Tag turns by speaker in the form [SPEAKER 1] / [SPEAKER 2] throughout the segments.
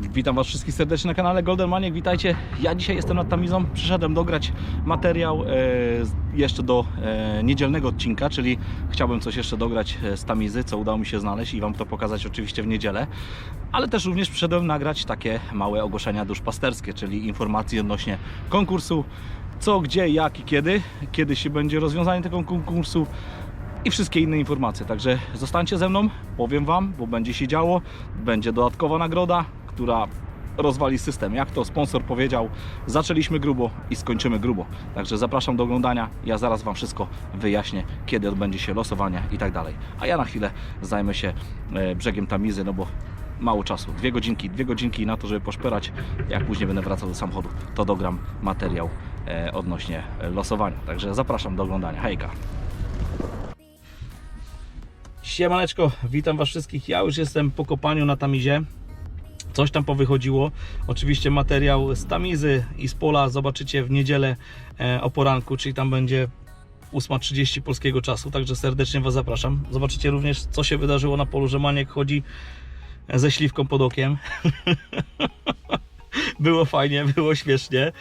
[SPEAKER 1] Witam Was wszystkich serdecznie na kanale Golden Maniek, witajcie. Ja dzisiaj jestem nad Tamizą, przyszedłem dograć materiał e, jeszcze do e, niedzielnego odcinka, czyli chciałbym coś jeszcze dograć e, z Tamizy, co udało mi się znaleźć i Wam to pokazać oczywiście w niedzielę. Ale też również przyszedłem nagrać takie małe ogłoszenia duszpasterskie, czyli informacje odnośnie konkursu, co, gdzie, jak i kiedy, kiedy się będzie rozwiązanie tego konkursu, i wszystkie inne informacje. Także zostańcie ze mną, powiem Wam, bo będzie się działo. Będzie dodatkowa nagroda, która rozwali system. Jak to sponsor powiedział, zaczęliśmy grubo i skończymy grubo. Także zapraszam do oglądania. Ja zaraz Wam wszystko wyjaśnię, kiedy odbędzie się losowanie i tak dalej. A ja na chwilę zajmę się e, brzegiem Tamizy, no bo mało czasu. Dwie godzinki, dwie godzinki na to, żeby poszperać. Jak później będę wracał do samochodu, to dogram materiał e, odnośnie e, losowania. Także zapraszam do oglądania. Hejka! Siemaneczko, witam Was wszystkich. Ja już jestem po kopaniu na Tamizie. Coś tam powychodziło. Oczywiście materiał z Tamizy i z pola zobaczycie w niedzielę e, o poranku, czyli tam będzie 8.30 polskiego czasu, także serdecznie Was zapraszam. Zobaczycie również, co się wydarzyło na polu, że Maniek chodzi ze śliwką pod okiem. było fajnie, było śmiesznie.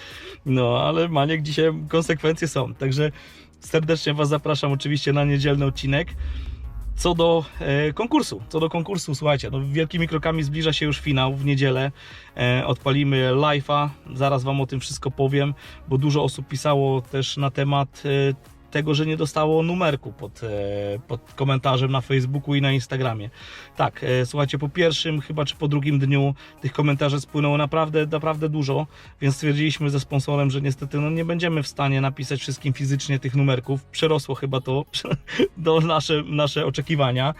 [SPEAKER 1] No, ale Maniek dzisiaj konsekwencje są. Także serdecznie Was zapraszam oczywiście na niedzielny odcinek. Co do e, konkursu, co do konkursu, słuchajcie, no wielkimi krokami zbliża się już finał w niedzielę. E, odpalimy live'a, zaraz Wam o tym wszystko powiem, bo dużo osób pisało też na temat e, tego, że nie dostało numerku pod, e, pod komentarzem na Facebooku i na Instagramie. Tak, e, słuchajcie, po pierwszym chyba czy po drugim dniu tych komentarzy spłynęło naprawdę, naprawdę dużo, więc stwierdziliśmy ze sponsorem, że niestety no, nie będziemy w stanie napisać wszystkim fizycznie tych numerków. Przerosło chyba to do nasze, nasze oczekiwania.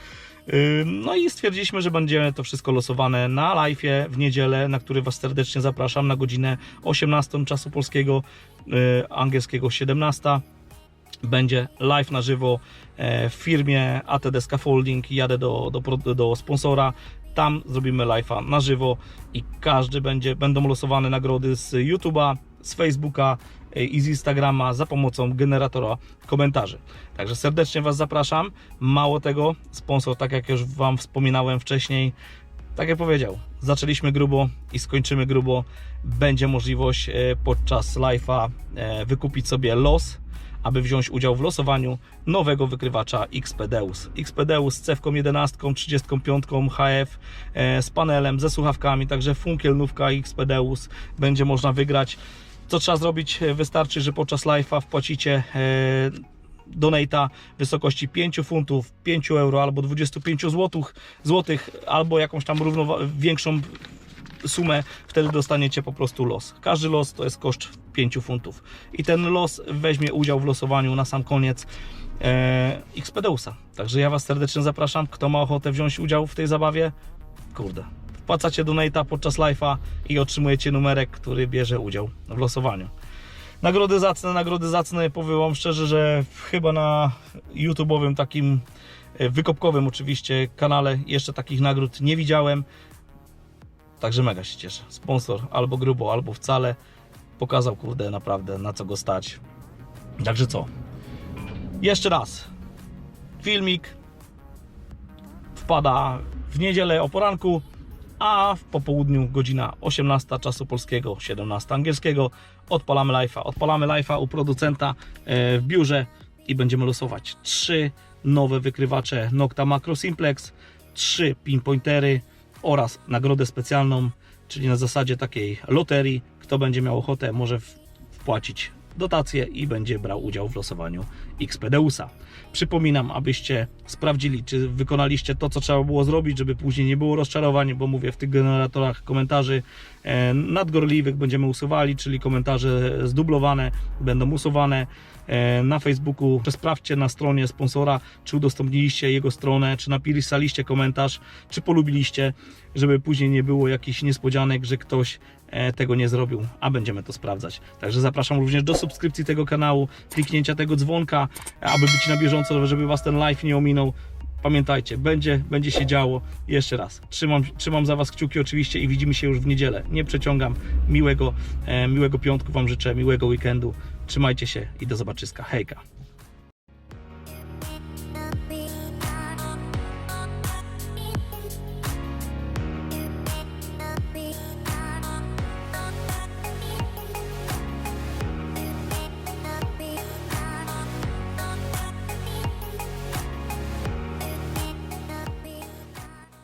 [SPEAKER 1] No i stwierdziliśmy, że będzie to wszystko losowane na live'ie w niedzielę, na który Was serdecznie zapraszam na godzinę 18 czasu polskiego, y, angielskiego 17 będzie live na żywo e, w firmie ATD Scaffolding. Jadę do, do, do sponsora. Tam zrobimy live'a na żywo i każdy będzie, będą losowane nagrody z YouTube'a, z Facebooka e, i z Instagrama za pomocą generatora komentarzy. Także serdecznie Was zapraszam. Mało tego, sponsor, tak jak już Wam wspominałem wcześniej, tak jak powiedział, zaczęliśmy grubo i skończymy grubo. Będzie możliwość e, podczas live'a wykupić sobie los, aby wziąć udział w losowaniu nowego wykrywacza XPDeus. XPDeus z cewką 11, 35 HF, z panelem, ze słuchawkami, także funkielnówka XPDeus będzie można wygrać. Co trzeba zrobić? E, Wystarczy, że podczas live'a wpłacicie e, donata wysokości 5 funtów, 5 euro albo 25 złotych, złotych, albo jakąś tam równowa- większą sumę, wtedy dostaniecie po prostu los. Każdy los to jest koszt 5 funtów. I ten los weźmie udział w losowaniu na sam koniec e, Xpedeusa. Także ja Was serdecznie zapraszam. Kto ma ochotę wziąć udział w tej zabawie, kurde. Wpłacacie donata podczas live'a i otrzymujecie numerek, który bierze udział w losowaniu. Nagrody zacne, nagrody zacne, powiem Wam szczerze, że chyba na YouTube'owym takim e, wykopkowym oczywiście kanale jeszcze takich nagród nie widziałem. Także mega się cieszę. Sponsor albo grubo, albo wcale pokazał, kurde, naprawdę na co go stać. Także co? Jeszcze raz. Filmik wpada w niedzielę o poranku, a w popołudniu godzina 18 czasu polskiego, 17 angielskiego. Odpalamy live'a. Odpalamy live'a u producenta e, w biurze i będziemy losować trzy nowe wykrywacze Nocta Macro Simplex, trzy pinpointery oraz nagrodę specjalną, czyli na zasadzie takiej loterii. Kto będzie miał ochotę, może wpłacić dotację i będzie brał udział w losowaniu Xpedeusa. Przypominam, abyście sprawdzili, czy wykonaliście to, co trzeba było zrobić, żeby później nie było rozczarowań, bo mówię, w tych generatorach komentarzy e, nadgorliwych będziemy usuwali, czyli komentarze zdublowane będą usuwane. E, Na Facebooku sprawdźcie na stronie sponsora, czy udostępniliście jego stronę, czy napisaliście komentarz, czy polubiliście, żeby później nie było jakichś niespodzianek, że ktoś e, tego nie zrobił, a będziemy to sprawdzać. Także zapraszam również do subskrypcji tego kanału, kliknięcia tego dzwonka, aby być na bieżąco, żeby Was ten live nie ominął. Pamiętajcie, będzie, będzie się działo. Jeszcze raz, trzymam, trzymam za Was kciuki oczywiście i widzimy się już w niedzielę. Nie przeciągam. Miłego, e, miłego piątku Wam życzę, miłego weekendu. Trzymajcie się i do zobaczyska. Hejka!